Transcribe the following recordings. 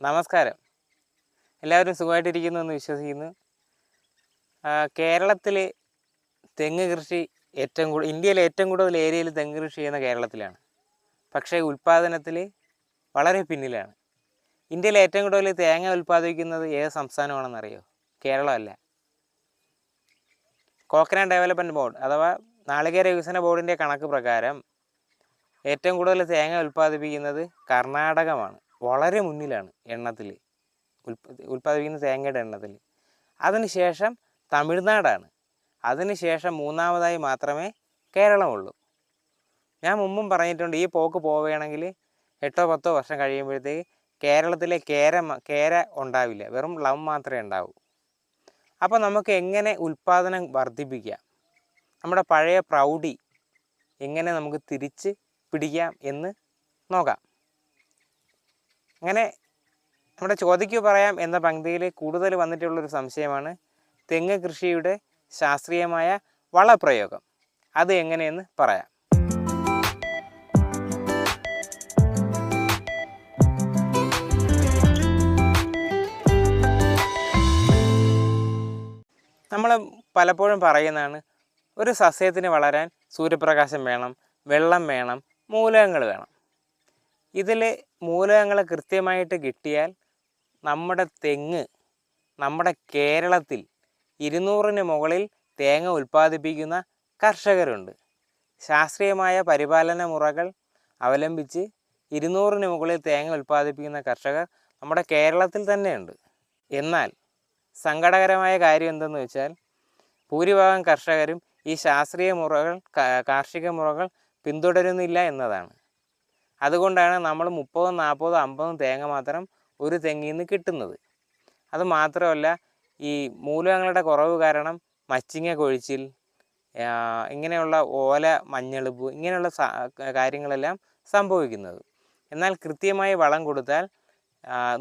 നമസ്കാരം. എല്ലാവരും സുഖമായിട്ടിരിക്കുന്നു എന്ന് വിശ്വസിക്കുന്നു കേരളത്തിൽ തെങ്ങ് കൃഷി ഏറ്റവും കൂടുതൽ ഇന്ത്യയിലെ ഏറ്റവും കൂടുതൽ ഏരിയയിൽ തെങ്ങ് കൃഷി ചെയ്യുന്ന കേരളത്തിലാണ്. പക്ഷേ ഉൽപ്പാദനത്തിൽ വളരെ പിന്നിലാണ്. ഇന്ത്യയിൽ ഏറ്റവും കൂടുതൽ തേങ്ങ ഉൽപ്പാദിപ്പിക്കുന്നത് ഏത് സംസ്ഥാനമാണെന്നറിയോ? കേരളമല്ല. കോക്കനാട് ഡെവലപ്മെന്റ് ബോർഡ് അഥവാ നാളികേര വികസന ബോർഡിന്റെ കണക്ക് പ്രകാരം ഏറ്റവും കൂടുതൽ തേങ്ങ ഉൽപ്പാദിപ്പിക്കുന്നത് കർണാടകമാണ്. വളരെ മുന്നിലാണ് എണ്ണത്തിൽ ഉൽപ്പാദിപ്പിക്കുന്ന തേങ്ങയുടെ എണ്ണത്തിൽ അതിനുശേഷം തമിഴ്നാടാണ്. അതിനുശേഷം മൂന്നാമതായി മാത്രമേ കേരളമുള്ളൂ. ഞാൻ മുമ്പും പറഞ്ഞിട്ടുണ്ട് ഈ പോക്ക് പോവുകയാണെങ്കിൽ എട്ടോ പത്തോ വർഷം കഴിയുമ്പോഴത്തേക്ക് കേരളത്തിലെ കേര കേര ഉണ്ടാവില്ല. വെറും ലവ് മാത്രമേ ഉണ്ടാവൂ. അപ്പോൾ നമുക്ക് എങ്ങനെ ഉൽപ്പാദനം വർദ്ധിപ്പിക്കാം? നമ്മുടെ പഴയ പ്രൗഢി എങ്ങനെ നമുക്ക് തിരിച്ച് പിടിക്കാം എന്ന് നോക്കാം. അങ്ങനെ നമ്മുടെ ചോദിക്കു പറയാം എന്ന പങ്ക്തിയിൽ കൂടുതൽ വന്നിട്ടുള്ളൊരു സംശയമാണ് തെങ്ങ് കൃഷിയുടെ ശാസ്ത്രീയമായ വളപ്രയോഗം. അത് എങ്ങനെയെന്ന് പറയാം. നമ്മൾ പലപ്പോഴും പറയുന്നതാണ് ഒരു സസ്യത്തിന് വളരാൻ സൂര്യപ്രകാശം വേണം വെള്ളം വേണം മൂലകങ്ങൾ വേണം. ഇതിൽ മൂലകങ്ങൾ കൃത്യമായിട്ട് കിട്ടിയാൽ നമ്മുടെ തെങ്ങ് നമ്മുടെ കേരളത്തിൽ ഇരുന്നൂറിന് മുകളിൽ തേങ്ങ ഉൽപ്പാദിപ്പിക്കുന്ന കർഷകരുണ്ട്. ശാസ്ത്രീയമായ പരിപാലന മുറകൾ അവലംബിച്ച് ഇരുന്നൂറിന് മുകളിൽ തേങ്ങ ഉൽപ്പാദിപ്പിക്കുന്ന കർഷകർ നമ്മുടെ കേരളത്തിൽ തന്നെയുണ്ട്. എന്നാൽ സങ്കടകരമായ കാര്യം എന്തെന്ന് വെച്ചാൽ ഭൂരിഭാഗം കർഷകരും ഈ ശാസ്ത്രീയ മുറകൾ കാർഷിക മുറകൾ പിന്തുടരുന്നില്ല എന്നതാണ്. അതുകൊണ്ടാണ് നമ്മൾ മുപ്പതും നാൽപ്പതും അമ്പതും തേങ്ങ മാത്രം ഒരു തെങ്ങിൽ നിന്ന് കിട്ടുന്നത്. അത് മാത്രമല്ല ഈ മൂലകങ്ങളുടെ കുറവ് കാരണം മച്ചിങ്ങ കൊഴിച്ചിൽ ഇങ്ങനെയുള്ള ഓല മഞ്ഞളിപ്പ് ഇങ്ങനെയുള്ള കാര്യങ്ങളെല്ലാം സംഭവിക്കുന്നത്. എന്നാൽ കൃത്യമായി വളം കൊടുത്താൽ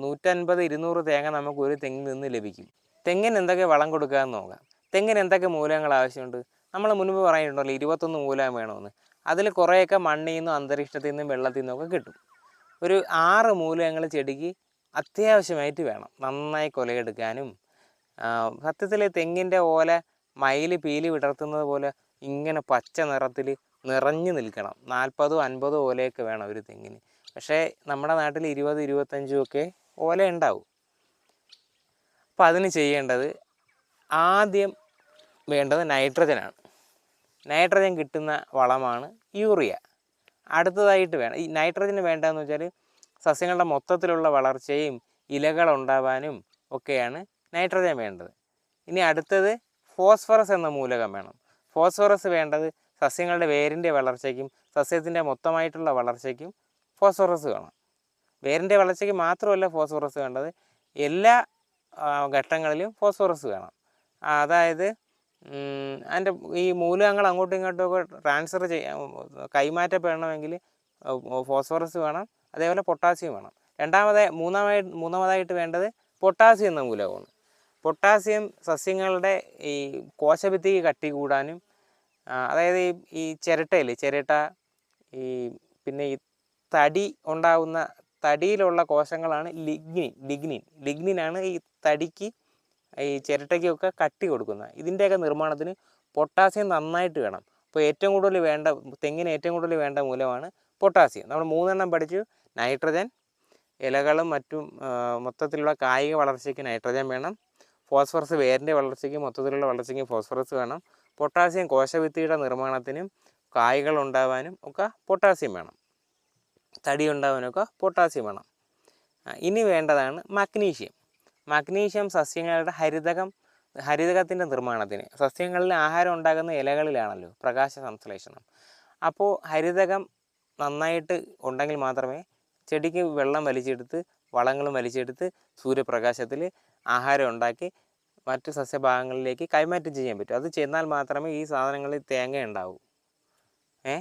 നൂറ്റൻപത് ഇരുന്നൂറ് തേങ്ങ നമുക്ക് ഒരു തെങ്ങിൽ നിന്ന് ലഭിക്കും. തെങ്ങിന് എന്തൊക്കെ വളം കൊടുക്കുക എന്ന് നോക്കാം. തെങ്ങിന് എന്തൊക്കെ മൂലകങ്ങൾ ആവശ്യമുണ്ട്? നമ്മൾ മുൻപ് പറഞ്ഞിട്ടുണ്ടല്ലോ ഇരുപത്തൊന്ന് മൂലകം വേണമെന്ന്. അതിൽ കുറേയൊക്കെ മണ്ണിൽ നിന്നും അന്തരീക്ഷത്തിൽ നിന്നും വെള്ളത്തിൽ നിന്നൊക്കെ കിട്ടും. ഒരു ആറ് മൂലകങ്ങൾ ചെടിക്ക് അത്യാവശ്യമായിട്ട് വേണം. നന്നായി കൊലയെടുക്കാനും സത്യത്തിൽ തെങ്ങിന്റെ ഓല മയിൽ പീലി വിടർത്തുന്നത് പോലെ ഇങ്ങനെ പച്ച നിറത്തിൽ നിറഞ്ഞു നിൽക്കണം. നാൽപ്പതോ അൻപതോ ഓലയൊക്കെ വേണം ഒരു തെങ്ങിന്. പക്ഷേ നമ്മുടെ നാട്ടിൽ ഇരുപത് ഇരുപത്തഞ്ചും ഒക്കെ ഓല ഉണ്ടാവും. അപ്പം അതിന് ചെയ്യേണ്ടത് ആദ്യം വേണ്ടത് നൈട്രജനാണ്. നൈട്രജൻ കിട്ടുന്ന വളമാണ് യൂറിയ അടുത്തതായിട്ട് വേണം. ഈ നൈട്രജന് വേണ്ടതെന്ന് വെച്ചാൽ സസ്യങ്ങളുടെ മൊത്തത്തിലുള്ള വളർച്ചയും ഇലകൾ ഉണ്ടാവാനും ഒക്കെയാണ് നൈട്രജൻ വേണ്ടത്. ഇനി അടുത്തത് ഫോസ്ഫറസ് എന്ന മൂലകം വേണം. ഫോസ്ഫറസ് വേണ്ടത് സസ്യങ്ങളുടെ വേരിന്റെ വളർച്ചയ്ക്കും സസ്യത്തിന്റെ മൊത്തമായിട്ടുള്ള വളർച്ചയ്ക്കും ഫോസ്ഫറസ് വേണം. വേരിന്റെ വളർച്ചയ്ക്ക് മാത്രമല്ല ഫോസ്ഫറസ് വേണ്ടത്. എല്ലാ ഘട്ടങ്ങളിലും ഫോസ്ഫറസ് വേണം. അതായത് അതിന്റെ ഈ മൂലകങ്ങൾ അങ്ങോട്ടും ഇങ്ങോട്ടും ഒക്കെ ട്രാൻസ്ഫർ ചെയ്യാൻ കൈമാറ്റപ്പെടണമെങ്കിൽ ഫോസ്ഫറസ് വേണം അതേപോലെ പൊട്ടാസ്യം വേണം. രണ്ടാമതായി മൂന്നാമായി മൂന്നാമതായിട്ട് വേണ്ടത് പൊട്ടാസ്യം എന്ന മൂലകമാണ്. പൊട്ടാസ്യം സസ്യങ്ങളുടെ ഈ കോശഭിത്തി കട്ടി കൂടാനും അതായത് ഈ ഈ ചിരട്ടയിൽ ചിരട്ട ഈ പിന്നെ ഈ തടി ഉണ്ടാകുന്ന തടിയിലുള്ള കോശങ്ങളാണ് ലിഗ്നിൻ ലിഗ്നിൻ. ലിഗ്നിനാണ് ഈ തടിക്ക് ഈ ചിരട്ടയ്ക്കൊക്കെ കട്ടി കൊടുക്കുന്നത് ഇതിന്റെയൊക്കെ നിർമ്മാണത്തിന് പൊട്ടാസ്യം നന്നായിട്ട് വേണം. അപ്പോൾ ഏറ്റവും കൂടുതൽ വേണ്ട തെങ്ങിന് ഏറ്റവും കൂടുതൽ വേണ്ട മൂലമാണ് പൊട്ടാസ്യം. നമ്മൾ മൂന്നെണ്ണം പഠിച്ചു. നൈട്രജൻ ഇലകളും മറ്റും മൊത്തത്തിലുള്ള കായിക വളർച്ചയ്ക്ക് നൈട്രജൻ വേണം. ഫോസ്ഫറസ് വേരിന്റെ വളർച്ചയ്ക്ക് മൊത്തത്തിലുള്ള വളർച്ചയ്ക്ക് ഫോസ്ഫറസ് വേണം. പൊട്ടാസ്യം കോശഭിത്തിയുടെ നിർമ്മാണത്തിനും കായ്കൾ ഉണ്ടാവാനും ഒക്കെ പൊട്ടാസ്യം വേണം. തടി ഉണ്ടാവാനൊക്കെ പൊട്ടാസ്യം വേണം. ഇനി വേണ്ടതാണ് മഗ്നീഷ്യം. മഗ്നീഷ്യം സസ്യങ്ങളുടെ ഹരിതകം ഹരിതകത്തിന്റെ നിർമ്മാണത്തിന്. സസ്യങ്ങളിൽ ആഹാരം ഉണ്ടാകുന്ന ഇലകളിലാണല്ലോ പ്രകാശ സംശ്ലേഷണം. അപ്പോൾ ഹരിതകം നന്നായിട്ട് ഉണ്ടെങ്കിൽ മാത്രമേ ചെടിക്ക് വെള്ളം വലിച്ചെടുത്ത് വളങ്ങളും വലിച്ചെടുത്ത് സൂര്യപ്രകാശത്തിൽ ആഹാരം ഉണ്ടാക്കി മറ്റു സസ്യഭാഗങ്ങളിലേക്ക് കൈമാറ്റം ചെയ്യാൻ പറ്റും. അത് ചെന്നാൽ മാത്രമേ ഈ സാധനങ്ങളിൽ തേങ്ങ ഉണ്ടാവൂ. ഏ?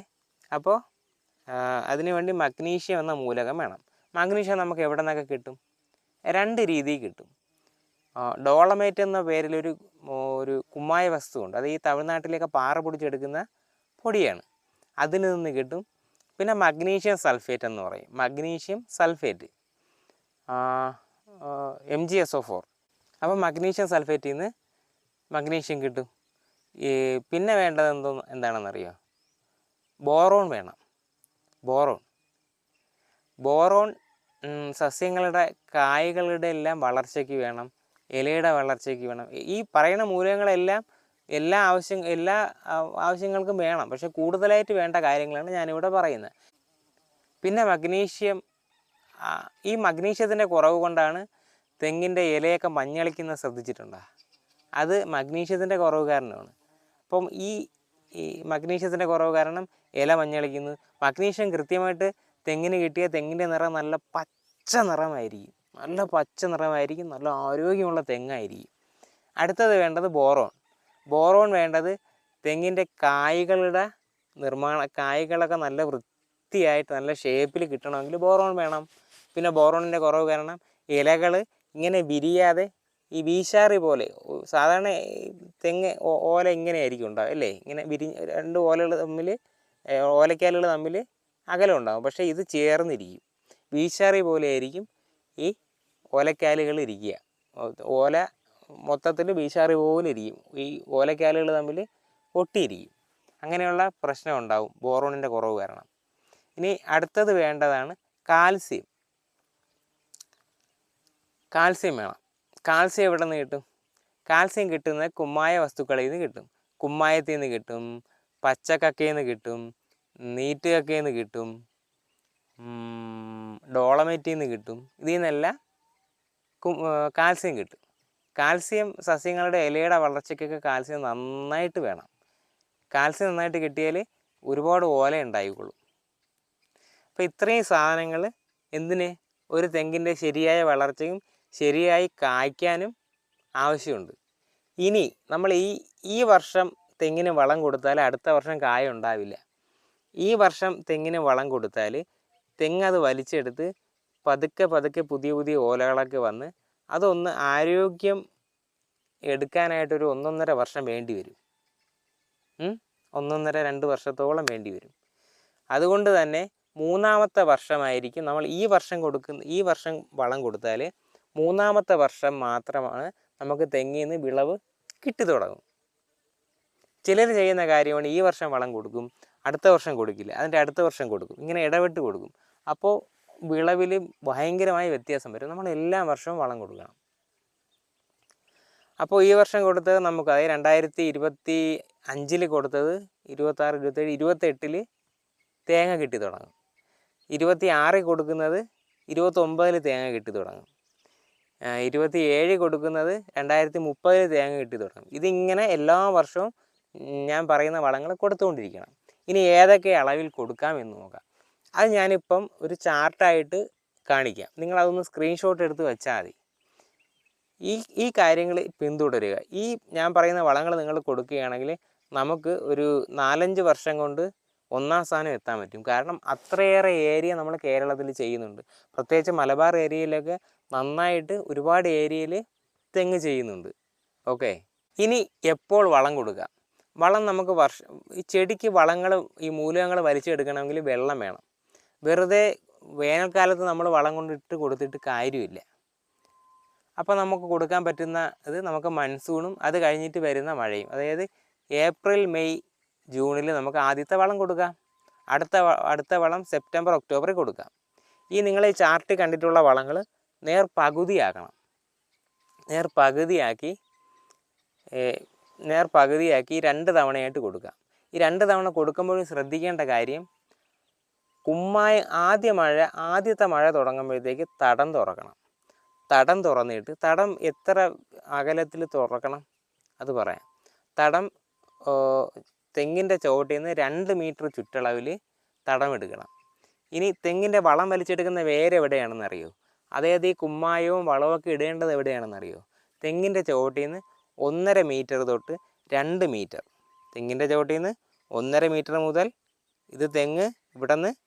അപ്പോൾ അതിനുവേണ്ടി മഗ്നീഷ്യം എന്ന മൂലകം വേണം. മഗ്നീഷ്യം നമുക്ക് എവിടെ നിന്നൊക്കെ കിട്ടും? രണ്ട് രീതിയിൽ കിട്ടും. ഡോളമേറ്റ് എന്ന പേരിലൊരു ഒരു കുമ്മായ വസ്തുവുണ്ട്. അത് ഈ തമിഴ്നാട്ടിലേക്ക് പാറ പൊടിച്ചെടുക്കുന്ന പൊടിയാണ്. അതിൽ നിന്ന് കിട്ടും. പിന്നെ മഗ്നീഷ്യം സൾഫേറ്റ് എന്ന് പറയും. Magnesium sulphate. M G S O four. അപ്പോൾ മഗ്നീഷ്യം സൾഫേറ്റിൽ നിന്ന് മഗ്നീഷ്യം കിട്ടും. ഈ പിന്നെ വേണ്ടത് എന്തോ എന്താണെന്നറിയോ? ബോറോൺ വേണം. ബോറോൺ. ബോറോൺ സസ്യങ്ങളുടെ കായ്കളുടെ എല്ലാം വളർച്ചയ്ക്ക് വേണം. ഇലയുടെ വളർച്ചയ്ക്ക് വേണം. ഈ പറയുന്ന മൂലകങ്ങളെല്ലാം എല്ലാ ആവശ്യം എല്ലാ ആവശ്യങ്ങൾക്കും വേണം. പക്ഷേ കൂടുതലായിട്ട് വേണ്ട കാര്യങ്ങളാണ് ഞാനിവിടെ പറയുന്നത്. പിന്നെ മഗ്നീഷ്യം ഈ മഗ്നീഷ്യത്തിന്റെ കുറവ് കൊണ്ടാണ് തെങ്ങിന്റെ ഇലയൊക്കെ മഞ്ഞളിക്കുന്നത് ശ്രദ്ധിച്ചിട്ടുണ്ടോ? അത് മഗ്നീഷ്യത്തിന്റെ കുറവ് കാരണമാണ്. അപ്പം ഈ ഈ മഗ്നീഷ്യത്തിന്റെ കുറവ് കാരണം ഇല മഞ്ഞളിക്കുന്നു. മഗ്നീഷ്യം കൃത്യമായിട്ട് തെങ്ങിന് കിട്ടിയ തെങ്ങിന്റെ നിറം നല്ല പച്ച നിറമായിരിക്കും. നല്ല പച്ച നിറമായിരിക്കും നല്ല ആരോഗ്യമുള്ള തെങ്ങായിരിക്കും. അടുത്തത് വേണ്ടത് ബോറോൺ. ബോറോൺ വേണ്ടത് തെങ്ങിന്റെ കായ്കളുടെ നിർമ്മാണ കായ്കളൊക്കെ നല്ല വൃത്തിയായിട്ട് നല്ല ഷേപ്പിൽ കിട്ടണമെങ്കിൽ ബോറോൺ വേണം. പിന്നെ ബോറോണിന്റെ കുറവ് കാരണം ഇലകൾ ഇങ്ങനെ വിരിയാതെ ഈ വീശാറി പോലെ സാധാരണ തെങ്ങ് ഓല ഇങ്ങനെ ആയിരിക്കും ഉണ്ടാവും അല്ലേ? ഇങ്ങനെ വിരി രണ്ട് ഓലകൾ തമ്മിൽ ഓലക്കാലുകൾ തമ്മിൽ അകലം ഉണ്ടാകും പക്ഷേ ഇത് ചേർന്നിരിക്കും. വീശാറി പോലെ ആയിരിക്കും ഈ ഓലക്കാലുകൾ ഇരിക്കുക. ഓല മൊത്തത്തിൽ വീശാറി പോലെ ഇരിക്കും ഈ ഓലക്കാലുകൾ തമ്മിൽ ഒട്ടിയിരിക്കും. അങ്ങനെയുള്ള പ്രശ്നം ഉണ്ടാവും. ബോറോണിന്റെ കുറവ് കാരണം. ഇനി അടുത്തത് വേണ്ടതാണ് കാൽസ്യം. കാൽസ്യം വേണം. കാൽസ്യം എവിടെ നിന്ന് കിട്ടും? കാൽസ്യം കിട്ടുന്നത് കുമ്മായ വസ്തുക്കളിൽ നിന്ന് കിട്ടും. കുമ്മായത്തിൽ നിന്ന് കിട്ടും. പച്ചക്കക്കയിൽ നിന്ന് കിട്ടും. നീറ്റ് കക്കയിൽ നിന്ന് കിട്ടും. ഡോളമേറ്റിൽ നിന്ന് കിട്ടും. ഇതിൽ നിന്നെല്ലാം കാൽസ്യം കിട്ടും. കാൽസ്യം സസ്യങ്ങളുടെ ഇലയുടെ വളർച്ചയ്ക്കൊക്കെ കാൽസ്യം നന്നായിട്ട് വേണം. കാൽസ്യം നന്നായിട്ട് കിട്ടിയാൽ ഒരുപാട് ഓല ഉണ്ടായിക്കൊള്ളും അപ്പോൾ ഇത്രയും സാധനങ്ങൾ എന്തിന്? ഒരു തെങ്ങിന്റെ ശരിയായ വളർച്ചയും ശരിയായി കായ്ക്കാനും ആവശ്യമുണ്ട്. ഇനി നമ്മൾ ഈ ഈ വർഷം തെങ്ങിന് വളം കൊടുത്താൽ അടുത്ത വർഷം കായ ഉണ്ടാവില്ല. ഈ വർഷം തെങ്ങിന് വളം കൊടുത്താൽ തെങ്ങ് അത് വലിച്ചെടുത്ത് പതുക്കെ പതുക്കെ പുതിയ പുതിയ ഓലകളൊക്കെ വന്ന് അതൊന്ന് ആരോഗ്യം എടുക്കാനായിട്ടൊരു ഒന്നൊന്നര വർഷം വേണ്ടി വരും? ഒന്നൊന്നര രണ്ട് വർഷത്തോളം വേണ്ടി വരും. അതുകൊണ്ട് തന്നെ മൂന്നാമത്തെ വർഷമായിരിക്കും നമ്മൾ ഈ വർഷം കൊടുക്കുന്ന ഈ വർഷം വളം കൊടുത്താൽ മൂന്നാമത്തെ വർഷം മാത്രമാണ് നമുക്ക് തെങ്ങിൽ നിന്ന് വിളവ് കിട്ടി തുടങ്ങും. ചിലർ ചെയ്യുന്ന കാര്യമാണ് ഈ വർഷം വളം കൊടുക്കും അടുത്ത വർഷം കൊടുക്കില്ല അതിന്റെ അടുത്ത വർഷം കൊടുക്കും ഇങ്ങനെ ഇടവിട്ട് കൊടുക്കും. അപ്പോൾ വിളവിൽ ഭയങ്കരമായ വ്യത്യാസം വരും. നമ്മൾ എല്ലാ വർഷവും വളം കൊടുക്കണം. അപ്പോൾ ഈ വർഷം കൊടുത്തത് നമുക്ക് അതായത് രണ്ടായിരത്തി ഇരുപത്തി അഞ്ചിൽ കൊടുത്തത് ഇരുപത്താറ് ഇരുപത്തേഴ് ഇരുപത്തെട്ടിൽ തേങ്ങ കിട്ടി തുടങ്ങും. ഇരുപത്തി ആറിൽ കൊടുക്കുന്നത് ഇരുപത്തൊമ്പതിൽ തേങ്ങ കിട്ടി തുടങ്ങും. ഇരുപത്തി ഏഴ് കൊടുക്കുന്നത് രണ്ടായിരത്തി മുപ്പതിൽ തേങ്ങ കിട്ടി തുടങ്ങും. ഇതിങ്ങനെ എല്ലാ വർഷവും ഞാൻ പറയുന്ന വളങ്ങൾ കൊടുത്തുകൊണ്ടിരിക്കണം. ഇനി ഏതൊക്കെ അളവിൽ കൊടുക്കാം എന്ന് നോക്കാം. അത് ഞാനിപ്പം ഒരു ചാർട്ടായിട്ട് കാണിക്കാം. നിങ്ങളതൊന്ന് സ്ക്രീൻഷോട്ട് എടുത്ത് വെച്ചാൽ മതി. ഈ ഈ കാര്യങ്ങൾ പിന്തുടരുക. ഈ ഞാൻ പറയുന്ന വളങ്ങൾ നിങ്ങൾ കൊടുക്കുകയാണെങ്കിൽ നമുക്ക് ഒരു നാലഞ്ച് വർഷം കൊണ്ട് ഒന്നാം സ്ഥാനം എത്താൻ പറ്റും. കാരണം അത്രയേറെ ഏരിയ നമ്മൾ കേരളത്തിൽ ചെയ്യുന്നുണ്ട്. പ്രത്യേകിച്ച് മലബാർ ഏരിയയിലൊക്കെ നന്നായിട്ട് ഒരുപാട് ഏരിയയിൽ തെങ്ങ് ചെയ്യുന്നുണ്ട്. ഓക്കെ? ഇനി എപ്പോൾ വളം കൊടുക്കുക? വളം നമുക്ക് വർഷം ഈ ചെടിക്ക് വളങ്ങൾ ഈ മൂലകങ്ങൾ വലിച്ചെടുക്കണമെങ്കിൽ വെള്ളം വേണം. വെറുതെ വേനൽക്കാലത്ത് നമ്മൾ വളം കൊണ്ടിട്ട് കൊടുത്തിട്ട് കാര്യമില്ല. അപ്പോൾ നമുക്ക് കൊടുക്കാൻ പറ്റുന്ന ഇത് നമുക്ക് മൺസൂണും അത് കഴിഞ്ഞിട്ട് വരുന്ന മഴയും. അതായത് ഏപ്രിൽ മെയ് ജൂണിൽ നമുക്ക് ആദ്യത്തെ വളം കൊടുക്കാം. അടുത്ത അടുത്ത വളം സെപ്റ്റംബർ ഒക്ടോബറിൽ കൊടുക്കാം. ഈ നിങ്ങൾ ഈ ചാർട്ട് കണ്ടിട്ടുള്ള വളങ്ങൾ നേർ പകുതിയാക്കണം. നേർ പകുതിയാക്കി നേർ പകുതിയാക്കി രണ്ട് തവണയായിട്ട് കൊടുക്കാം. ഈ രണ്ട് തവണ കൊടുക്കുമ്പോഴും ശ്രദ്ധിക്കേണ്ട കാര്യം കുമ്മായ ആദ്യ മഴ ആദ്യത്തെ മഴ തുടങ്ങുമ്പോഴത്തേക്ക് തടം തുറക്കണം. തടം തുറന്നിട്ട് തടം എത്ര അകലത്തിൽ തുറക്കണം? അത് പറയാം. തടം തെങ്ങിന്റെ ചുവട്ടിൽ നിന്ന് രണ്ട് മീറ്റർ ചുറ്റളവിൽ തടം എടുക്കണം. ഇനി തെങ്ങിന്റെ വളം വലിച്ചെടുക്കുന്ന വേര് എവിടെയാണെന്ന് അറിയോ? അതായത് ഈ കുമ്മായവും വളമൊക്കെ ഇടേണ്ടത് എവിടെയാണെന്ന് അറിയോ? തെങ്ങിന്റെ ചുവട്ടിൽ നിന്ന് ഒന്നര മീറ്റർ തൊട്ട് രണ്ട് മീറ്റർ. തെങ്ങിന്റെ ചുവട്ടിൽ നിന്ന് ഒന്നര മീറ്റർ മുതൽ ഇത് തെങ്ങ് ഇവിടെ നിന്ന്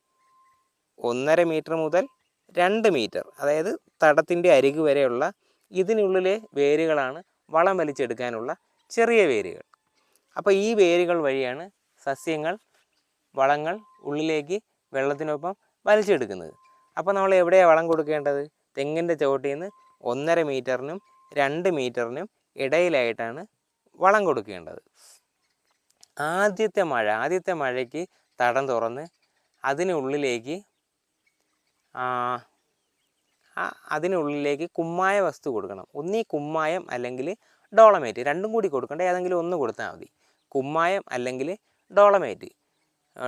ഒന്നര മീറ്റർ മുതൽ രണ്ട് മീറ്റർ അതായത് തടത്തിന്റെ അരിക് വരെയുള്ള ഇതിനുള്ളിലെ വേരുകളാണ് വളം വലിച്ചെടുക്കാനുള്ള ചെറിയ വേരുകൾ. അപ്പോൾ ഈ വേരുകൾ വഴിയാണ് സസ്യങ്ങൾ വളങ്ങൾ ഉള്ളിലേക്ക് വെള്ളത്തിനൊപ്പം വലിച്ചെടുക്കുന്നത്. അപ്പോൾ നമ്മൾ എവിടെയാണ് വളം കൊടുക്കേണ്ടത്? തെങ്ങിന്റെ ചുവട്ടിൽ നിന്ന് ഒന്നര മീറ്ററിനും രണ്ട് മീറ്ററിനും ഇടയിലായിട്ടാണ് വളം കൊടുക്കേണ്ടത്. ആദ്യത്തെ മഴ ആദ്യത്തെ മഴയ്ക്ക് തടം തുറന്ന് അതിനുള്ളിലേക്ക് അതിനുള്ളിലേക്ക് കുമ്മായ വസ്തു കൊടുക്കണം. ഒന്നീ കുമ്മായം അല്ലെങ്കിൽ ഡോളമേറ്റ്. രണ്ടും കൂടി കൊടുക്കണ്ട. ഏതെങ്കിലും ഒന്ന് കൊടുത്താൽ മതി. കുമ്മായം അല്ലെങ്കിൽ ഡോളമേറ്റ്.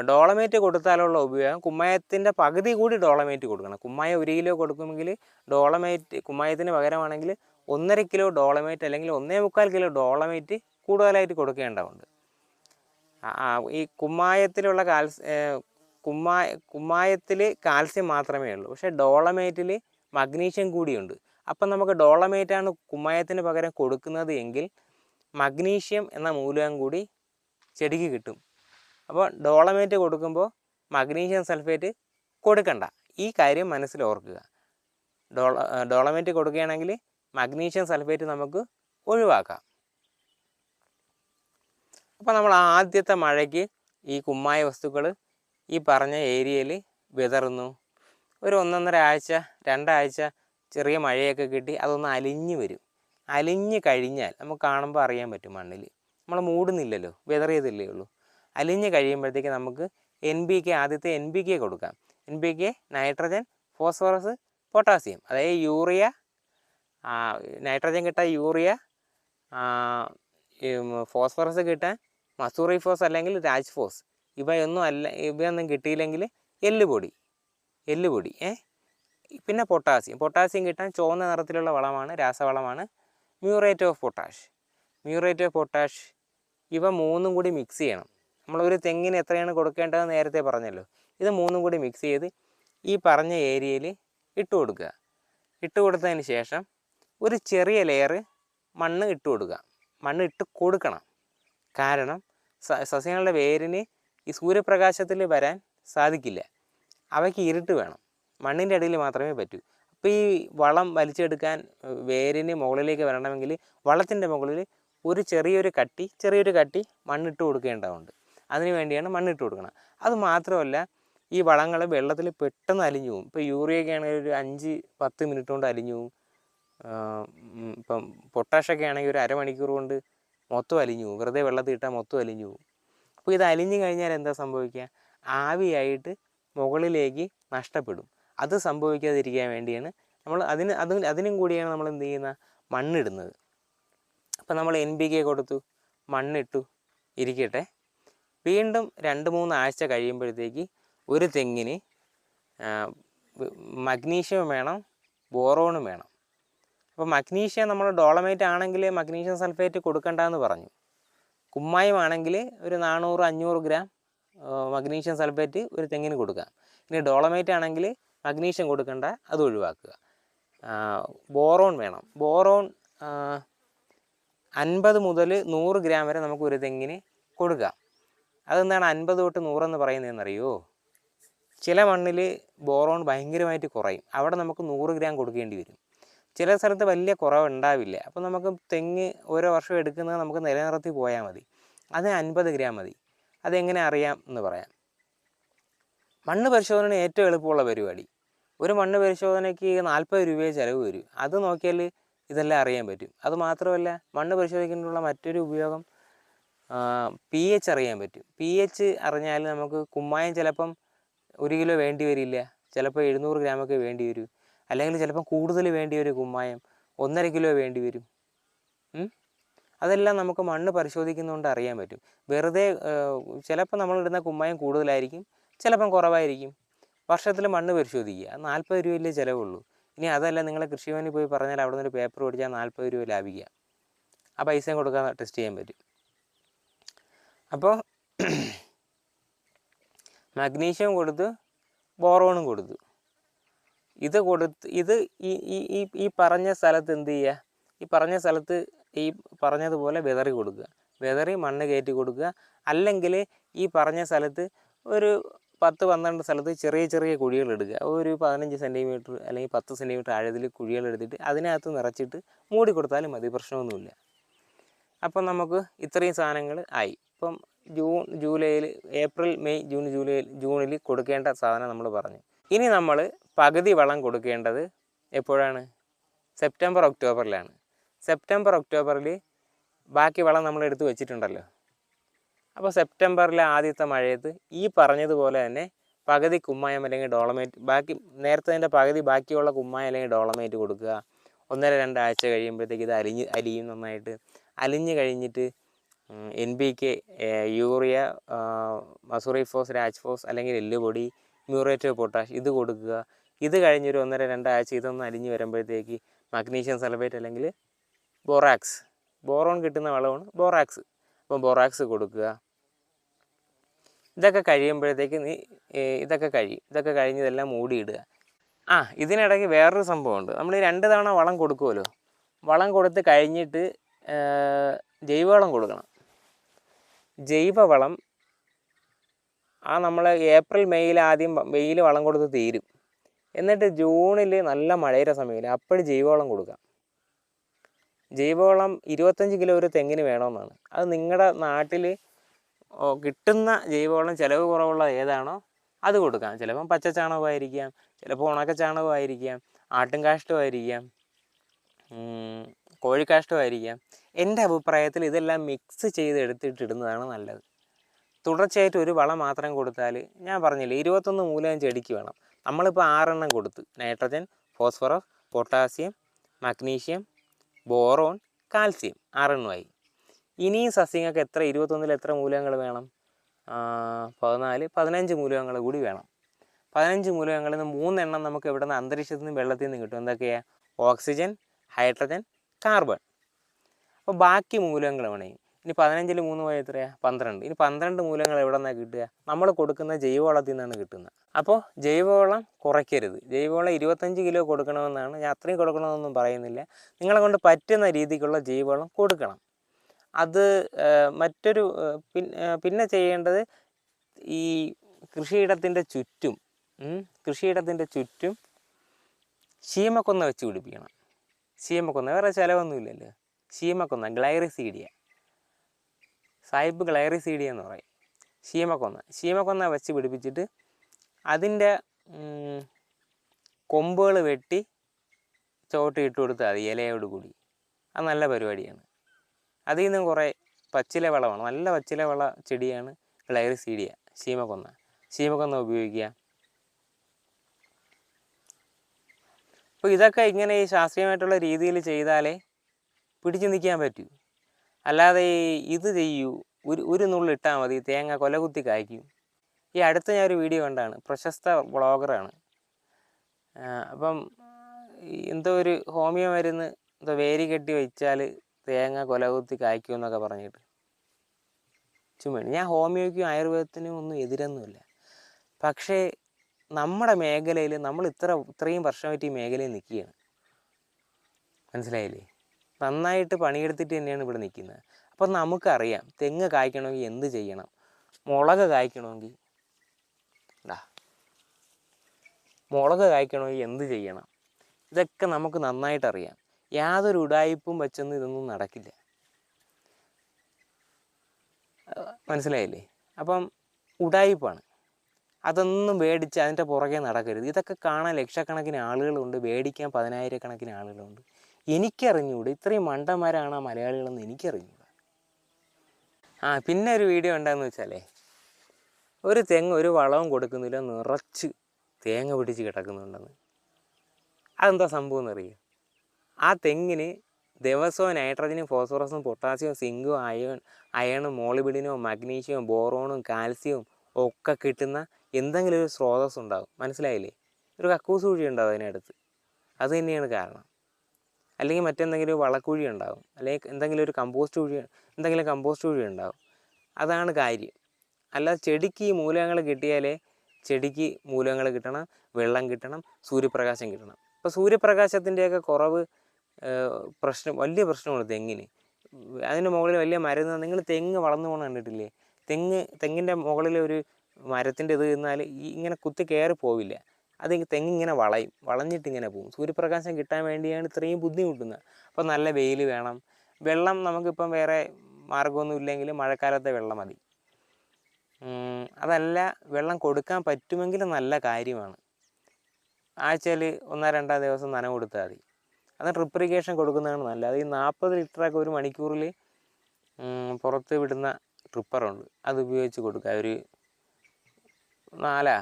ഡോളമേറ്റ് കൊടുത്താലുള്ള ഉപയോഗം കുമ്മായത്തിന്റെ പകുതി കൂടി ഡോളമേറ്റ് കൊടുക്കണം. കുമ്മായം ഒരു കിലോ കൊടുക്കുമെങ്കിൽ ഡോളമേറ്റ് കുമ്മായത്തിന് പകരമാണെങ്കിൽ ഒന്നര കിലോ ഡോളമേറ്റ് അല്ലെങ്കിൽ ഒന്നേ മുക്കാൽ കിലോ ഡോളമേറ്റ് കൂടുതലായിട്ട് കൊടുക്കേണ്ടതുണ്ട്. ഈ കുമ്മായത്തിലുള്ള കാൽസ് കുമ്മായ കുമ്മായത്തിൽ കാൽസ്യം മാത്രമേ ഉള്ളൂ. പക്ഷേ ഡോളമേറ്റിൽ മഗ്നീഷ്യം കൂടിയുണ്ട്. അപ്പം നമുക്ക് ഡോളമേറ്റാണ് കുമ്മായത്തിന് പകരം കൊടുക്കുന്നത് എങ്കിൽ മഗ്നീഷ്യം എന്ന മൂലകം കൂടി ചെടിക്ക് കിട്ടും. അപ്പോൾ ഡോളമേറ്റ് കൊടുക്കുമ്പോൾ മഗ്നീഷ്യം സൾഫേറ്റ് കൊടുക്കണ്ട. ഈ കാര്യം മനസ്സിൽ ഓർക്കുക. ഡോള ഡോളമേറ്റ് കൊടുക്കുകയാണെങ്കിൽ മഗ്നീഷ്യം സൾഫേറ്റ് നമുക്ക് ഒഴിവാക്കാം. അപ്പോൾ നമ്മൾ ആദ്യത്തെ മഴയ്ക്ക് ഈ കുമ്മായ വസ്തുക്കൾ ഈ പറഞ്ഞ ഏരിയയിൽ വിതറുന്നു. ഒരു ഒന്നൊന്നര ആഴ്ച രണ്ടാഴ്ച ചെറിയ മഴയൊക്കെ കിട്ടി അതൊന്ന് അലിഞ്ഞു വരും. അലിഞ്ഞു കഴിഞ്ഞാൽ നമുക്ക് കാണുമ്പോൾ അറിയാൻ പറ്റും മണ്ണിൽ. നമ്മൾ മൂടുന്നില്ലല്ലോ വിതറിയതല്ലേ ഉള്ളൂ. അലിഞ്ഞ് കഴിയുമ്പോഴത്തേക്ക് നമുക്ക് എൻ ബി കെ ആദ്യത്തെ എൻ ബി കെ കൊടുക്കാം. N P K nitrogen phosphorus potassium അതായത് യൂറിയ നൈട്രജൻ കിട്ടാൻ യൂറിയ ഫോസ്ഫറസ് കിട്ടാൻ മസൂറി ഫോസ് അല്ലെങ്കിൽ രാജ്ഫോസ്. ഇവയൊന്നും അല്ല ഇവയൊന്നും കിട്ടിയില്ലെങ്കിൽ എല്ലുപൊടി എല്ലുപൊടി ഏ? പിന്നെ പൊട്ടാസ്യം. പൊട്ടാസ്യം കിട്ടാൻ ചുവന്ന നിറത്തിലുള്ള വളമാണ് രാസവളമാണ്. Muriate of potash. Muriate of potash ഇവ മൂന്നും കൂടി മിക്സ് ചെയ്യണം. നമ്മളൊരു തെങ്ങിന് എത്രയാണ് കൊടുക്കേണ്ടതെന്ന് നേരത്തെ പറഞ്ഞല്ലോ. ഇത് മൂന്നും കൂടി മിക്സ് ചെയ്ത് ഈ പറഞ്ഞ ഏരിയയിൽ ഇട്ട് കൊടുക്കുക. ഇട്ട് കൊടുത്തതിന് ശേഷം ഒരു ചെറിയ ലെയർ മണ്ണ് ഇട്ട് കൊടുക്കുക. മണ്ണ് ഇട്ട് കൊടുക്കണം. കാരണം സസ്യങ്ങളുടെ വേരിന് ഈ സൂര്യപ്രകാശത്തിൽ വരാൻ സാധിക്കില്ല. അവയ്ക്ക് ഇരുട്ട് വേണം. മണ്ണിന്റെ അടിയിൽ മാത്രമേ പറ്റൂ. അപ്പോൾ ഈ വളം വലിച്ചെടുക്കാൻ വേരിന് മുകളിലേക്ക് വരണമെങ്കിൽ വളത്തിന്റെ മുകളിൽ ഒരു ചെറിയൊരു കട്ടി ചെറിയൊരു കട്ടി മണ്ണിട്ട് കൊടുക്കേണ്ടതുണ്ട്. അതിന് വേണ്ടിയാണ് മണ്ണിട്ട് കൊടുക്കണം. അത് മാത്രമല്ല ഈ വളങ്ങൾ വെള്ളത്തിൽ പെട്ടെന്ന് അലിഞ്ഞു പോകും. ഇപ്പോൾ യൂറിയൊക്കെ ആണെങ്കിൽ ഒരു അഞ്ച് പത്ത് മിനിറ്റ് കൊണ്ട് അലിഞ്ഞു പോകും. ഇപ്പം പൊട്ടാഷൊക്കെ ആണെങ്കിൽ ഒരു അരമണിക്കൂർ കൊണ്ട് മൊത്തം അലിഞ്ഞു പോകും. വെറുതെ വെള്ളത്തിൽ ഇട്ടാൽ മൊത്തം അലിഞ്ഞു പോകും. അപ്പോൾ ഇത് അലിഞ്ഞു കഴിഞ്ഞാൽ എന്താ സംഭവിക്കുക? ആവിയായിട്ട് മുകളിലേക്ക് നഷ്ടപ്പെടും. അത് സംഭവിക്കാതിരിക്കാൻ വേണ്ടിയാണ് നമ്മൾ അതിന് അത് അതിനും കൂടിയാണ് നമ്മൾ എന്ത് ചെയ്യുന്ന? മണ്ണിടുന്നത്. അപ്പോൾ നമ്മൾ എൻ ബി കെ കൊടുത്തു. മണ്ണിട്ടു. ഇരിക്കട്ടെ. വീണ്ടും രണ്ട് മൂന്ന് ആഴ്ച കഴിയുമ്പോഴത്തേക്ക് ഒരു തെങ്ങിന് മഗ്നീഷ്യം വേണം ബോറോണും വേണം. അപ്പോൾ മഗ്നീഷ്യം നമ്മൾ ഡോളമേറ്റ് ആണെങ്കിൽ മഗ്നീഷ്യം സൾഫേറ്റ് കൊടുക്കണ്ടെന്ന് പറഞ്ഞു. കുമ്മായം ആണെങ്കിൽ ഒരു നാനൂറ് അഞ്ഞൂറ് ഗ്രാം മഗ്നീഷ്യം സൾഫേറ്റ് ഒരു തെങ്ങിന് കൊടുക്കാം. ഇനി ഡോളമേറ്റ് ആണെങ്കിൽ മഗ്നീഷ്യം കൊടുക്കേണ്ട അത് ഒഴിവാക്കുക. ബോറോൺ വേണം. ബോറോൺ അൻപത് മുതൽ നൂറ് ഗ്രാം വരെ നമുക്ക് ഒരു തെങ്ങിന് കൊടുക്കാം. അതെന്താണ് അൻപത് തൊട്ട് നൂറെന്ന് പറയുന്നതെന്നറിയോ? ചില മണ്ണിൽ ബോറോൺ ഭയങ്കരമായിട്ട് കുറയും. അവിടെ നമുക്ക് നൂറ് ഗ്രാം കൊടുക്കേണ്ടി വരും. ചില സ്ഥലത്ത് വലിയ കുറവുണ്ടാവില്ല. അപ്പോൾ നമുക്ക് തെങ്ങ് ഓരോ വർഷം എടുക്കുന്നത് നമുക്ക് നിലനിർത്തി പോയാൽ മതി. അത് അൻപത് ഗ്രാം മതി. അതെങ്ങനെ അറിയാം എന്ന് പറയാം. മണ്ണ് പരിശോധന ഏറ്റവും എളുപ്പമുള്ള പരിപാടി. ഒരു മണ്ണ് പരിശോധനയ്ക്ക് നാൽപ്പത് രൂപയെ ചിലവ് വരും. അത് നോക്കിയാൽ ഇതെല്ലാം അറിയാൻ പറ്റും. അത് മാത്രമല്ല മണ്ണ് പരിശോധിക്കുന്നതിനുള്ള മറ്റൊരു ഉപയോഗം പി എച്ച് അറിയാൻ പറ്റും. പി എച്ച് അറിഞ്ഞാൽ നമുക്ക് കുമ്മായം ചിലപ്പം ഒരു കിലോ വേണ്ടി വരില്ല. ചിലപ്പോൾ എഴുന്നൂറ് ഗ്രാമൊക്കെ വേണ്ടി വരും. അല്ലെങ്കിൽ ചിലപ്പം കൂടുതൽ വേണ്ടി വരും കുമ്മായം ഒന്നര കിലോ വേണ്ടി വരും. അതെല്ലാം നമുക്ക് മണ്ണ് പരിശോധിക്കുന്നതുകൊണ്ട് അറിയാൻ പറ്റും. വെറുതെ ചിലപ്പോൾ നമ്മളിടുന്ന കുമ്മായം കൂടുതലായിരിക്കും ചിലപ്പം കുറവായിരിക്കും. വർഷത്തിൽ മണ്ണ് പരിശോധിക്കുക. നാൽപ്പത് രൂപയിലേ ചിലവുള്ളൂ. ഇനി അതല്ല നിങ്ങൾ കൃഷിഭവനിൽ പോയി പറഞ്ഞാൽ അവിടെ നിന്ന് ഒരു പേപ്പർ മേടിച്ചാൽ നാൽപ്പത് രൂപ ലാഭിക്കുക. ആ പൈസയും കൊടുക്കാൻ ടെസ്റ്റ് ചെയ്യാൻ പറ്റും. അപ്പോൾ മഗ്നീഷ്യം കൊടുത്ത് ബോറോണും കൊടുത്തു. ഇത് കൊടുത്ത് ഇത് ഈ ഈ ഈ പറഞ്ഞ സ്ഥലത്ത് എന്ത് ചെയ്യുക? ഈ പറഞ്ഞ സ്ഥലത്ത് ഈ പറഞ്ഞതുപോലെ വിതറി കൊടുക്കുക. വിതറി മണ്ണ് കയറ്റി കൊടുക്കുക. അല്ലെങ്കിൽ ഈ പറഞ്ഞ സ്ഥലത്ത് ഒരു പത്ത് പന്ത്രണ്ട് സ്ഥലത്ത് ചെറിയ ചെറിയ കുഴികൾ എടുക്കുക ഒരു പതിനഞ്ച് സെന്റിമീറ്റർ അല്ലെങ്കിൽ പത്ത് സെന്റിമീറ്റർ ആഴത്തിൽ കുഴികൾ എടുത്തിട്ട് അതിനകത്ത് നിറച്ചിട്ട് മൂടി കൊടുത്താലും മതി പ്രശ്നമൊന്നുമില്ല. അപ്പം നമുക്ക് ഇത്രയും സാധനങ്ങൾ ആയി. ഇപ്പം ജൂൺ ജൂലൈയിൽ ഏപ്രിൽ മെയ് ജൂൺ ജൂലൈ ജൂണിൽ കൊടുക്കേണ്ട സാധനം നമ്മൾ പറഞ്ഞു. ഇനി നമ്മൾ പകുതി വളം കൊടുക്കേണ്ടത് എപ്പോഴാണ്? സെപ്റ്റംബർ ഒക്ടോബറിലാണ്. സെപ്റ്റംബർ ഒക്ടോബറിൽ ബാക്കി വളം നമ്മൾ എടുത്തു വെച്ചിട്ടുണ്ടല്ലോ. അപ്പോൾ സെപ്റ്റംബറിലെ ആദ്യത്തെ മഴയത്ത് ഈ പറഞ്ഞതുപോലെ തന്നെ പകുതി കുമ്മായം അല്ലെങ്കിൽ ഡോളമേറ്റ് ബാക്കി നേരത്തെ പകുതി ബാക്കിയുള്ള കുമ്മായം അല്ലെങ്കിൽ ഡോളമേറ്റ് കൊടുക്കുക. ഒന്നര രണ്ടാഴ്ച കഴിയുമ്പോഴത്തേക്ക് ഇത് അലിഞ്ഞ് അലിയും നന്നായിട്ട്. അലിഞ്ഞ് കഴിഞ്ഞിട്ട് N P K urea Mussooriphos Rajphos അല്ലെങ്കിൽ എല്ലുപൊടി മ്യൂറേറ്റ് ഓഫ് പൊട്ടാഷ് ഇത് കൊടുക്കുക. ഇത് കഴിഞ്ഞൊരു ഒന്നര രണ്ടാഴ്ച ഇതൊന്ന് അലിഞ്ഞ് വരുമ്പോഴത്തേക്ക് മഗ്നീഷ്യം സൾഫേറ്റ് അല്ലെങ്കിൽ ബോറാക്സ് ബോറോൺ കിട്ടുന്ന വളമാണ് ബോറാക്സ് അപ്പം ബോറാക്സ് കൊടുക്കുക. ഇതൊക്കെ കഴിയുമ്പോഴത്തേക്ക് നീ ഇതൊക്കെ കഴിയും ഇതൊക്കെ കഴിഞ്ഞതെല്ലാം മൂടിയിടുക. ആ ഇതിനിടയ്ക്ക് വേറൊരു സംഭവമുണ്ട്. നമ്മൾ രണ്ട് തവണ വളം കൊടുക്കുമല്ലോ. വളം കൊടുത്ത് കഴിഞ്ഞിട്ട് ജൈവവളം കൊടുക്കണം. ജൈവവളം ആ നമ്മൾ ഏപ്രിൽ മെയ്യിൽ ആദ്യം വെയിൽ വളം കൊടുത്ത് തീരും. എന്നിട്ട് ജൂണിൽ നല്ല മഴയുടെ സമയമില്ല അപ്പോഴും ജൈവവളം കൊടുക്കാം. ജൈവവളം ഇരുപത്തഞ്ച് കിലോ ഒരു തെങ്ങിന് വേണമെന്നാണ്. അത് നിങ്ങളുടെ നാട്ടിൽ കിട്ടുന്ന ജൈവവളം ചിലവ് കുറവുള്ള ഏതാണോ അത് കൊടുക്കാം. ചിലപ്പം പച്ച ചാണകമായിരിക്കാം ചിലപ്പോൾ ഉണക്ക ചാണകമായിരിക്കാം ആട്ടുംകാഷ്ടമായിരിക്കാം കോഴിക്കാഷ്ടമായിരിക്കാം എന്റെ അഭിപ്രായത്തിൽ ഇതെല്ലാം മിക്സ് ചെയ്ത് എടുത്തിട്ടിടുന്നതാണ് നല്ലത്. തുടർച്ചയായിട്ട് ഒരു വളം മാത്രം കൊടുത്താൽ ഞാൻ പറഞ്ഞില്ലേ ഇരുപത്തൊന്ന് മൂലകം ചെടിക്ക് വേണം. നമ്മളിപ്പോൾ ആറെണ്ണം കൊടുത്ത് nitrogen phosphorus potassium magnesium boron calcium ആറെണ്ണമായി ഇനിയും സസ്യങ്ങൾക്ക് എത്ര ഇരുപത്തൊന്നിൽ എത്ര മൂലകങ്ങൾ വേണം? പതിനാല് പതിനഞ്ച് മൂലകങ്ങൾ കൂടി വേണം. പതിനഞ്ച് മൂലകങ്ങളിൽ നിന്ന് മൂന്നെണ്ണം നമുക്ക് ഇവിടെ നിന്ന് അന്തരീക്ഷത്തിൽ നിന്ന് വെള്ളത്തിൽ നിന്ന് കിട്ടും. എന്തൊക്കെയാണ് ഓക്സിജൻ ഹൈഡ്രജൻ കാർബൺ. അപ്പോൾ ബാക്കി മൂലകങ്ങൾ വേണേ. ഇനി പതിനഞ്ചിൽ മൂന്ന് പോയ എത്രയാണ് പന്ത്രണ്ട്. ഇനി പന്ത്രണ്ട് മൂലങ്ങൾ എവിടെ നിന്നാണ് കിട്ടുക? നമ്മൾ കൊടുക്കുന്ന ജൈവവളത്തിൽ നിന്നാണ് കിട്ടുന്നത്. അപ്പോൾ ജൈവവളം കുറയ്ക്കരുത്. ജൈവവളം ഇരുപത്തഞ്ച് കിലോ കൊടുക്കണമെന്നാണ്. ഞാൻ അത്രയും കൊടുക്കണമെന്നൊന്നും പറയുന്നില്ല. നിങ്ങളെ കൊണ്ട് പറ്റുന്ന രീതിക്കുള്ള ജൈവവളം കൊടുക്കണം. അത് മറ്റൊരു പിന്നെ ചെയ്യേണ്ടത് ഈ കൃഷിയിടത്തിന്റെ ചുറ്റും കൃഷിയിടത്തിന്റെ ചുറ്റും ശീമക്കൊന്ന വെച്ച് പിടിപ്പിക്കണം. ശീമക്കൊന്ന വേറെ ചിലവൊന്നുമില്ലല്ലോ. ശീമക്കൊന്ന ഗ്ലൈറിസീഡിയ. സായിപ്പ് ഡി എന്ന് പറയും. ശീമക്കൊന്ന. ശീമക്കൊന്ന വെച്ച് പിടിപ്പിച്ചിട്ട് അതിന്റെ കൊമ്പുകൾ വെട്ടി ചോട്ട് ഇട്ട് കൊടുത്താൽ മതി ഇലയോട് കൂടി. അത് നല്ല പരിപാടിയാണ്. അതിൽ നിന്നും കുറേ പച്ചില വളമാണ് നല്ല പച്ചില വള ചെടിയാണ് ഗ്ലൈറിസീഡിയ ശീമക്കൊന്ന. ശീമക്കൊന്ന ഉപയോഗിക്കുക. അപ്പോൾ ഇതൊക്കെ ഇങ്ങനെ ഈ ശാസ്ത്രീയമായിട്ടുള്ള രീതിയിൽ ചെയ്താലേ പിടിച്ചു നിൽക്കാൻ പറ്റൂ. അല്ലാതെ ഇത് ചെയ്യൂ. ഒരു ഒരു നുള്ളിട്ടാൽ മതി. തേങ്ങ കൊലകുത്തി കായ്ക്കും. ഈ അടുത്ത ഞാൻ ഒരു വീഡിയോ കണ്ടാണ്. പ്രശസ്ത വ്ളോഗറാണ്. അപ്പം എന്തോ ഒരു ഹോമിയോ മരുന്ന് എന്തോ വേരി കെട്ടി വെച്ചാൽ തേങ്ങ കൊലകുത്തി കായ്ക്കും എന്നൊക്കെ പറഞ്ഞിട്ട്. ചുമ്മാ ഞാൻ ഹോമിയോയ്ക്കും ആയുർവേദത്തിനും ഒന്നും എതിരൊന്നുമില്ല. പക്ഷേ നമ്മുടെ മേഖലയിൽ നമ്മൾ ഇത്ര ഇത്രയും വർഷമായിട്ട് ഈ മേഖലയിൽ നിൽക്കുകയാണ്. മനസ്സിലായില്ലേ? നന്നായിട്ട് പണിയെടുത്തിട്ട് തന്നെയാണ് ഇവിടെ നിൽക്കുന്നത്. അപ്പം നമുക്കറിയാം തെങ്ങ് കായ്ക്കണമെങ്കിൽ എന്ത് ചെയ്യണം? മുളക് കായ്ക്കണമെങ്കിൽ മുളക് കായ്ക്കണമെങ്കിൽ എന്ത് ചെയ്യണം? ഇതൊക്കെ നമുക്ക് നന്നായിട്ട് അറിയാം. യാതൊരു ഉടായ്പും വെച്ചൊന്നും ഇതൊന്നും നടക്കില്ല. മനസ്സിലായില്ലേ? അപ്പം ഉടായ്പാണ് അതൊന്നും മേടിച്ച് അതിന്റെ പുറകെ നടക്കരുത്. ഇതൊക്കെ കാണാൻ ലക്ഷക്കണക്കിന് ആളുകളുണ്ട്. മേടിക്കാൻ പതിനായിരക്കണക്കിന് ആളുകളുണ്ട്. എനിക്കറിഞ്ഞൂടെ. ഇത്രയും മണ്ടന്മാരാണ് ആ മലയാളികളെന്ന് എനിക്കറിഞ്ഞുകൂടെ ആ പിന്നെ ഒരു വീഡിയോ ഉണ്ടാന്ന് വെച്ചാലേ ഒരു തെങ്ങ് ഒരു വളവും കൊടുക്കുന്നില്ല നിറച്ച് തേങ്ങ പിടിച്ച് കിടക്കുന്നുണ്ടെന്ന്. അതെന്താ സംഭവം എന്നറിയോ? ആ തെങ്ങിന് ദിവസവും നൈട്രജനും ഫോസ്ഫറസും പൊട്ടാസ്യവും സിങ്കും അയൺ അയണും മോളിബിഡിനോ മഗ്നീഷ്യവും ബോറോണും കാൽസ്യവും ഒക്കെ കിട്ടുന്ന എന്തെങ്കിലും ഒരു സ്രോതസ് ഉണ്ടാകും മനസ്സിലായില്ലേ? ഒരു കക്കൂസ് കുഴി ഉണ്ടാവും അതിനടുത്ത്. അത് തന്നെയാണ് കാരണം. അല്ലെങ്കിൽ മറ്റെന്തെങ്കിലും വളക്കുഴി ഉണ്ടാകും അല്ലെങ്കിൽ എന്തെങ്കിലും ഒരു കമ്പോസ്റ്റ് കുഴി എന്തെങ്കിലും കമ്പോസ്റ്റ് കുഴി ഉണ്ടാകും അതാണ് കാര്യം. അല്ലാതെ ചെടിക്ക് ഈ മൂലകങ്ങൾ കിട്ടിയാലേ ചെടിക്ക് മൂലകങ്ങൾ കിട്ടണം വെള്ളം കിട്ടണം സൂര്യപ്രകാശം കിട്ടണം. ഇപ്പോൾ സൂര്യപ്രകാശത്തിന്റെയൊക്കെ കുറവ് പ്രശ്നം വലിയ പ്രശ്നമാണ് തെങ്ങിന്. അതിന് മുകളിൽ വലിയ മരുന്ന് നിങ്ങൾ തെങ്ങ് വളർന്നു പോകണം കണ്ടിട്ടില്ലേ? തെങ്ങ് തെങ്ങിന്റെ മുകളിൽ ഒരു മരത്തിന്റെ ഇത് നിന്നാൽ ഈ ഇങ്ങനെ കുത്തി കയറി പോവില്ല അത് തെങ്ങിങ്ങനെ വളയും. വളഞ്ഞിട്ട് ഇങ്ങനെ പോകും സൂര്യപ്രകാശം കിട്ടാൻ വേണ്ടിയാണ് ഇത്രയും ബുദ്ധിമുട്ടുന്നത്. അപ്പോൾ നല്ല വെയിൽ വേണം. വെള്ളം നമുക്കിപ്പം വേറെ മാർഗമൊന്നും ഇല്ലെങ്കിൽ മഴക്കാലത്തെ വെള്ളം മതി. അതല്ല വെള്ളം കൊടുക്കാൻ പറ്റുമെങ്കിൽ നല്ല കാര്യമാണ്. ആഴ്ചയിൽ ഒന്നോ രണ്ടോ ദിവസം നനവ് കൊടുത്താൽ മതി. അത് ഡ്രിപ്പ് കൊടുക്കുന്നതാണ് നല്ലത്. ഈ നാൽപ്പത് ലിറ്ററൊക്കെ ഒരു മണിക്കൂറിൽ പുറത്ത് വിടുന്ന ട്രിപ്പറുണ്ട് അത് ഉപയോഗിച്ച് കൊടുക്കുക. ഒരു നാലാ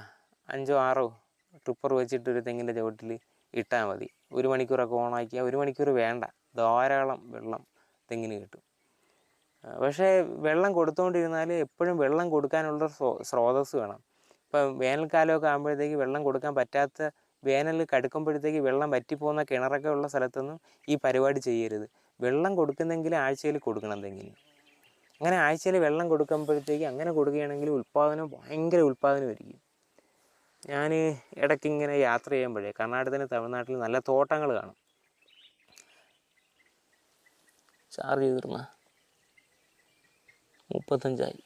അഞ്ചോ ആറോ ട്രിപ്പർ വെച്ചിട്ട് ഒരു തെങ്ങിന്റെ ചുവട്ടിൽ ഇട്ടാൽ മതി. ഒരു മണിക്കൂറൊക്കെ ഓണാക്കിയാൽ ഒരു മണിക്കൂർ വേണ്ട. ധാരാളം വെള്ളം തെങ്ങിന് കിട്ടും. പക്ഷേ വെള്ളം കൊടുത്തുകൊണ്ടിരുന്നാൽ എപ്പോഴും വെള്ളം കൊടുക്കാനുള്ള സ്രോതസ് വേണം. ഇപ്പം വേനൽക്കാലമൊക്കെ ആകുമ്പോഴത്തേക്ക് വെള്ളം കൊടുക്കാൻ പറ്റാത്ത വേനൽ കടുക്കുമ്പോഴത്തേക്ക് വെള്ളം വറ്റിപ്പോകുന്ന കിണറൊക്കെ ഉള്ള സ്ഥലത്തൊന്നും ഈ പരിപാടി ചെയ്യരുത്. വെള്ളം കൊടുക്കുന്നെങ്കിൽ ആഴ്ചയിൽ കൊടുക്കണം തെങ്ങിന്. അങ്ങനെ ആഴ്ചയിൽ വെള്ളം കൊടുക്കുമ്പോഴത്തേക്ക് അങ്ങനെ കൊടുക്കുകയാണെങ്കിൽ ഉൽപ്പാദനം ഭയങ്കര ഉൽപ്പാദനമായിരിക്കും ഞാൻ ഇടയ്ക്ക് ഇങ്ങനെ യാത്ര ചെയ്യുമ്പോഴേ കർണാടകത്തിന് തമിഴ്നാട്ടിൽ നല്ല തോട്ടങ്ങൾ കാണും. ചാർജ് ചെയ്തിരുന്ന മുപ്പത്തഞ്ചായി.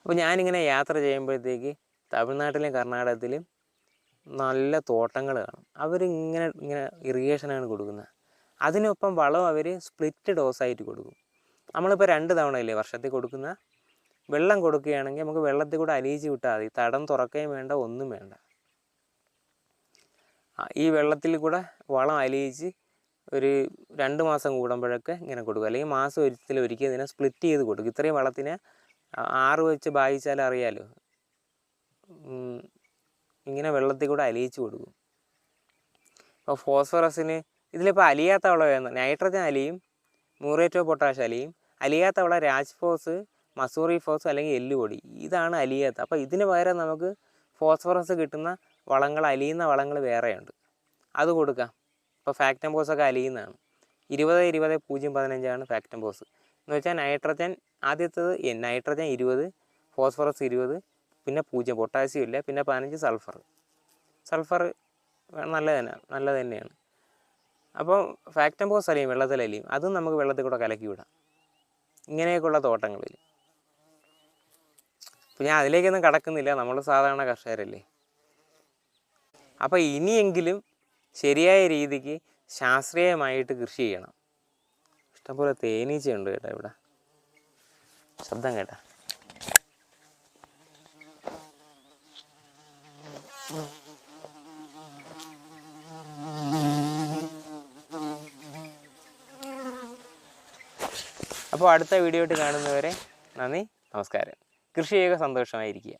അപ്പോൾ ഞാനിങ്ങനെ യാത്ര ചെയ്യുമ്പോഴത്തേക്ക് തമിഴ്നാട്ടിലും കർണാടകത്തിലും നല്ല തോട്ടങ്ങൾ കാണും. അവരിങ്ങനെ ഇങ്ങനെ ഇറിഗേഷനാണ് കൊടുക്കുന്നത്. അതിനൊപ്പം വളം അവർ സ്പ്ലിറ്റ് ഡോസായിട്ട് കൊടുക്കും. നമ്മളിപ്പോൾ രണ്ട് തവണയല്ലേ വർഷത്തിൽ കൊടുക്കുന്ന വെള്ളം കൊടുക്കുകയാണെങ്കിൽ നമുക്ക് വെള്ളത്തിൽ കൂടെ അലിയിച്ച് വിട്ടാൽ മതി. തടം തുറക്കുകയും വേണ്ട ഒന്നും വേണ്ട. ഈ വെള്ളത്തിൽ കൂടെ വളം അലിയിച്ച് ഒരു രണ്ട് മാസം കൂടുമ്പോഴൊക്കെ ഇങ്ങനെ കൊടുക്കുക. അല്ലെങ്കിൽ മാസം ഒരിക്കൽ ഒരിക്കൽ ഇതിനെ സ്പ്ലിറ്റ് ചെയ്ത് കൊടുക്കും ഇത്രയും വളത്തിനെ ആറ് വെച്ച് ബാധിച്ചാൽ അറിയാലോ. ഇങ്ങനെ വെള്ളത്തിൽ കൂടെ അലിയിച്ച് കൊടുക്കും. ഇപ്പോൾ ഫോസ്ഫറസിന് ഇതിലിപ്പോൾ അലിയാത്ത വളം നൈട്രജൻ അലിയും മൂറേറ്റോ പൊട്ടാഷ് അലിയും അലിയാത്ത വളം രാജ്ഫോസ് മസൂറി ഫോസ് അല്ലെങ്കിൽ എല്ലുപൊടി. ഇതാണ് അലിയാത്ത. അപ്പോൾ ഇതിന് പകരം നമുക്ക് ഫോസ്ഫറസ് കിട്ടുന്ന വളങ്ങൾ അലിയുന്ന വളങ്ങൾ വേറെയുണ്ട്. അത് കൊടുക്കാം. ഇപ്പോൾ ഫാക്ടംബോസ് ഒക്കെ അലിയുന്നതാണ്. ഇരുപത് ഇരുപത് പൂജ്യം പതിനഞ്ചാണ് ഫാക്ടംബോസ് എന്ന് വെച്ചാൽ നൈട്രജൻ ആദ്യത്തത് നൈട്രജൻ ഇരുപത് ഫോസ്ഫറസ് ഇരുപത് പിന്നെ പൂജ്യം പൊട്ടാസ്യം ഇല്ല പിന്നെ പതിനഞ്ച് സൾഫർ. സൾഫർ നല്ല തന്നെ നല്ലത് തന്നെയാണ്. അപ്പോൾ ഫാക്ടംബോസ് അലിയും വെള്ളത്തിൽ അലിയും. അതും നമുക്ക് വെള്ളത്തിൽ കൂടെ കലക്കി വിടാം. ഇങ്ങനെയൊക്കെയുള്ള തോട്ടങ്ങളിൽ. അപ്പോൾ ഞാൻ അതിലേക്കൊന്നും കടക്കുന്നില്ല. നമ്മൾ സാധാരണ കർഷകരല്ലേ? അപ്പോൾ ഇനിയെങ്കിലും ശരിയായ രീതിക്ക് ശാസ്ത്രീയമായിട്ട് കൃഷി ചെയ്യണം. ഇഷ്ടംപോലെ തേനീച്ചയുണ്ട് കേട്ടോ ഇവിടെ. ശബ്ദം കേട്ടാ. അപ്പോൾ അടുത്ത വീഡിയോ ആയിട്ട് കാണുന്നവരെ നന്ദി നമസ്കാരം. കൃഷി ചെയ്യുക സന്തോഷമായിരിക്കുക.